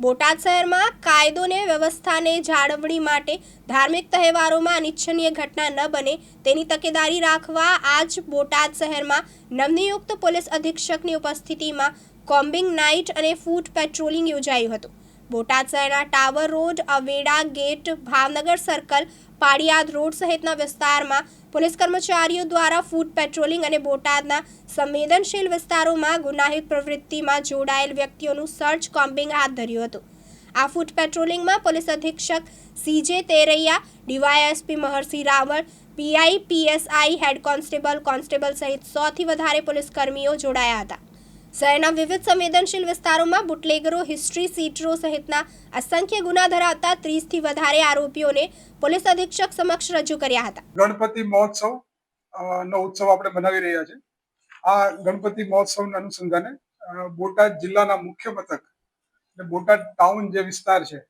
બોટાદ શહેરમાં કાયદો ને વ્યવસ્થાને જાળવણી માટે ધાર્મિક તહેવારોમાં અનિચ્છનીય ઘટના ન બને તેની તકેદારી રાખવા આજ બોટાદ શહેરમાં નવનિયુક્ત પોલીસ અધિક્ષકની ઉપસ્થિતિમાં કોમ્બિંગ નાઇટ અને ફૂટ પેટ્રોલિંગ યોજાયું હતું. બોટાદ શહેરના tower road, Aveda gate, Bhavnagar circle Padiyad road સહિતના વિસ્તારમાં પોલીસ કર્મચારીઓ દ્વારા ફૂડ પેટ્રોલિંગ અને બોટાદના સંવેદનશીલ વિસ્તારોમાં ગુનાહિત પ્રવૃત્તિમાં જોડાયેલ વ્યક્તિઓનું સર્ચ કોમ્બિંગ હાથ ધર્યું હતું. આ ફૂડ પેટ્રોલિંગમાં પોલીસ અધિક્ષક CJ Teraiya, DYSP Maharshi Raval, PI PSI head constable constable સહિત સોથી વધારે પોલીસ કર્મીઓ જોડાયા હતા. શહેરના વિવિધ સંવેદનશીલ વિસ્તારોમાં બુટલેગરો, હિસ્ટ્રી સીટરો સહિતના અસંખ્ય ગુના ધરાવતા ત્રીસથી વધારે આરોપીઓને પોલીસ અધિક્ષક સમક્ષ રજૂ કર્યા હતા. ગણપતિ મહોત્સવ નો ઉત્સવ આપણે મનાવી રહ્યા છે. આ ગણપતિ મહોત્સવના અનુસંધાને બોટાદ જિલ્લાના મુખ્ય મથક બોટાદ ટાઉન જે વિસ્તાર છે,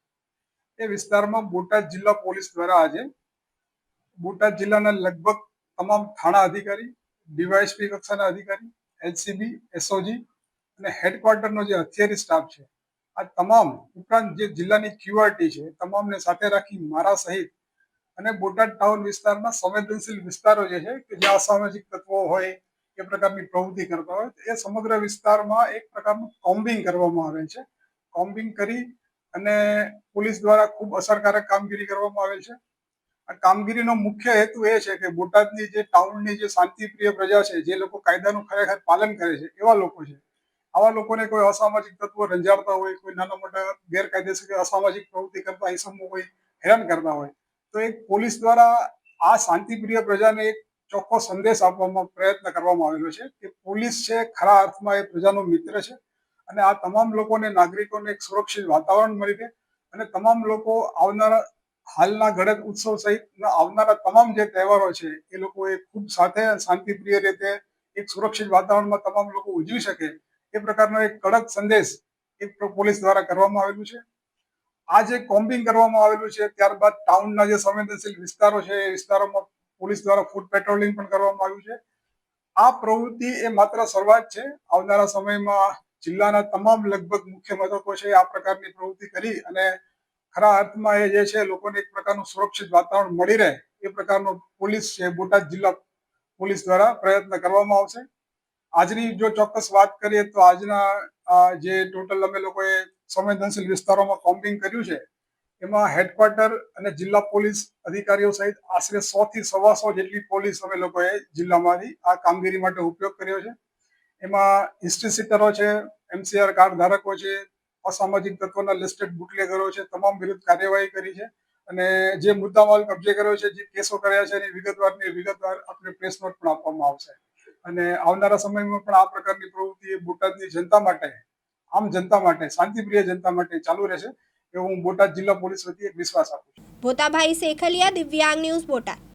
એ વિસ્તારમાં બોટાદ જિલ્લા પોલીસ દ્વારા આજે બોટાદ જિલ્લાના લગભગ તમામ થાણા અધિકારી, ડીવાયએસપી કક્ષાના અધિકારી, એલસીબી, એસઓજી અને હેડક્વાર્ટરનો જે હથિયારી સ્ટાફ છે, આ તમામ ઉપરાંત જે જિલ્લાની ક્યુઆરટી છે તમામને સાથે રાખી મારા સહિત અને બોટાદ ટાઉન વિસ્તારમાં સંવેદનશીલ વિસ્તારો જે છે, કે જ્યાં અસામાજિક તત્વો હોય, એ પ્રકારની પ્રવૃત્તિ કરતા હોય એ સમગ્ર વિસ્તારમાં એક પ્રકારનું કોમ્બિંગ કરવામાં આવે છે. કોમ્બિંગ કરી અને પોલીસ દ્વારા ખૂબ અસરકારક કામગીરી કરવામાં આવે છે. આ કામગીરીનો મુખ્ય હેતુ એ છે કે બોટાદની જે ટાઉનની જે શાંતિપ્રિય પ્રજા છે, જે લોકો કાયદાનું ખરેખર પાલન કરે છે, એવા લોકો છે આવા લોકોને કોઈ અસામાજિક તત્વો રંજાડતા હોય, કોઈ નાના મોટા ગેરકાયદેસર અસામાજિક પ્રવૃત્તિ કરતા ઈસમો હોય, હેરાન કરતા હોય, તો એક પોલીસ દ્વારા આ શાંતિપ્રિય પ્રજાને એક ચોખ્ખો સંદેશ આપવામાં પ્રયત્ન કરવામાં આવેલો છે કે પોલીસ છે, ખરા અર્થમાં એ પ્રજાનો મિત્ર છે અને આ તમામ લોકોને, નાગરિકોને એક સુરક્ષિત વાતાવરણ મળી રહે અને તમામ લોકો આવનારા, હાલના ગણેશ ઉત્સવ સહિત આવનારા તમામ જે તહેવારો છે, એ લોકો એ ખૂબ સાથે શાંતિપ્રિય રીતે એક સુરક્ષિત વાતાવરણમાં તમામ લોકો ઉજવી શકે એ પ્રકારનો એક કડક સંદેશ એક પોલીસ દ્વારા કરવામાં આવેલું છે. આ જે કોમ્બિંગ કરવામાં આવેલું છે, ત્યારબાદ ટાઉનના જે સંવેદનશીલ વિસ્તારો છે, એ વિસ્તારોમાં પોલીસ દ્વારા ફૂડ પેટ્રોલિંગ પણ કરવામાં આવ્યું છે. આ પ્રવૃત્તિ એ માત્ર શરૂઆત છે. આવનારા સમયમાં જિલ્લાના તમામ લગભગ મુખ્ય મથકો છે આ પ્રકારની પ્રવૃત્તિ કરી અને ખરા અર્થમાં એ જે છે, લોકોને એક પ્રકારનું સુરક્ષિત વાતાવરણ મળી રહે એ પ્રકારનો પોલીસ છે, બોટાદ જિલ્લા પોલીસ દ્વારા પ્રયત્ન કરવામાં આવશે. આજની જો ચોક્કસ વાત કરીએ તો આજના જે ટોટલ અમે લોકોએ સંવેદનશીલ વિસ્તારોમાં કોમ્બિંગ કર્યું છે, એમાં હેડક્વાર્ટર અને જિલ્લા પોલીસ અધિકારીઓ સહિત આશરે સો થી સવા સો જેટલી પોલીસ અમે લોકોએ જિલ્લામાંથી આ કામગીરી માટે ઉપયોગ કર્યો છે. એમાં હિસ્ટ્રી સીટરો છે એમસીઆર કાર્ડ ધારકો છે, અસામાજિક તત્વોના લિસ્ટેડ બુટલેગરો છે, તમામ વિરુદ્ધ કાર્યવાહી કરી છે અને જે મુદ્દામાલ કબજે કર્યો છે, જે કેસો કર્યા છે એની વિગતવારની વિગતવાર આપણે પ્રેસ નોટ પણ આપવામાં આવશે. અને આવનારા સમયમાં પણ આ પ્રકારની પ્રવૃત્તિ બોટાદની જનતા માટે, આમ જનતા માટે, શાંતિપ્રિય જનતા માટે ચાલુ રહેશે, એવો હું બોટાદ જિલ્લા પોલીસ વતી એક વિશ્વાસ આપું છું. ભોતાભાઈ શેખલિયા, દિવ્યાંગ ન્યૂઝ બોટાદ.